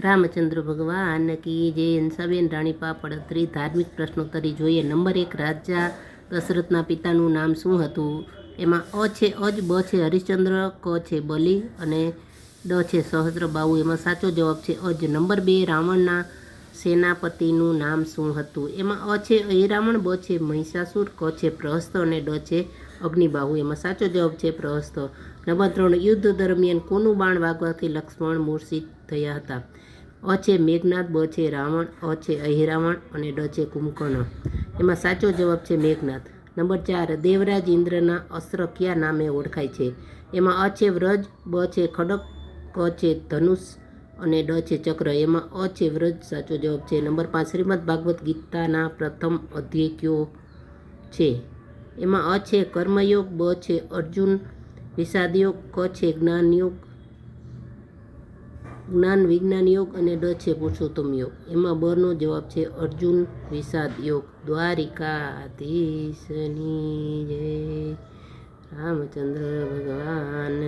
રામચંદ્ર ભગવાન કી જે હંસાબેન રાણી પાપડત્રી ધાર્મિક પ્રશ્નોત્તરી જોઈએ. નંબર એક, રાજા દશરથના પિતાનું નામ શું હતું? એમાં અ છે, અજ, બ છે, હરિશ્ચંદ્ર, ક છે, બલિ અને ડ છે સહસ્ત્ર બાવુ એમાં સાચો જવાબ છે અજ. નંબર બે, રાવણના સેનાપતિનું નામ શું હતું? એમાં અ છે અહિરાવણ બ છે, મહિષાસુર, ક છે, પ્રહસ્ત અને ડ છે, અગ્નિબાહુ. એમાં સાચો જવાબ છે પ્રહસ્ત. નંબર ત્રણ, યુદ્ધ દરમિયાન કોનું બાણ વાગવાથી લક્ષ્મણ મૂર્છિત થયા હતા? અ છે, મેઘનાથ, બ છે, રાવણ, અ છે અહિરાવણ અને ડ છે, કુંભકર્ણ. એમાં સાચો જવાબ છે મેઘનાથ. નંબર ચાર, દેવરાજ ઇન્દ્રના અસ્ત્ર કયા નામે ઓળખાય છે? એમાં અ છે વ્રજ, બ છે ખડક, ક છે ધનુષ અને ડ છે ચક્ર. એમાં અ છે વ્રજ, સાચો જવાબ છે. નંબર પાંચ શ્રીમદ ભાગવત ગીતાના પ્રથમ અધ્યય કયો છે. એમાં અ છે કર્મયોગ, બ છે અર્જુન, વિષાદયોગ, ક છે જ્ઞાનયોગ, જ્ઞાન વિજ્ઞાન યોગ અને ડ છે પુરુષોત્તમ યોગ. એમાં બનો જવાબ છે અર્જુન વિષાદ યોગ દ્વારિકાધીશની જય રામચંદ્ર ભગવાન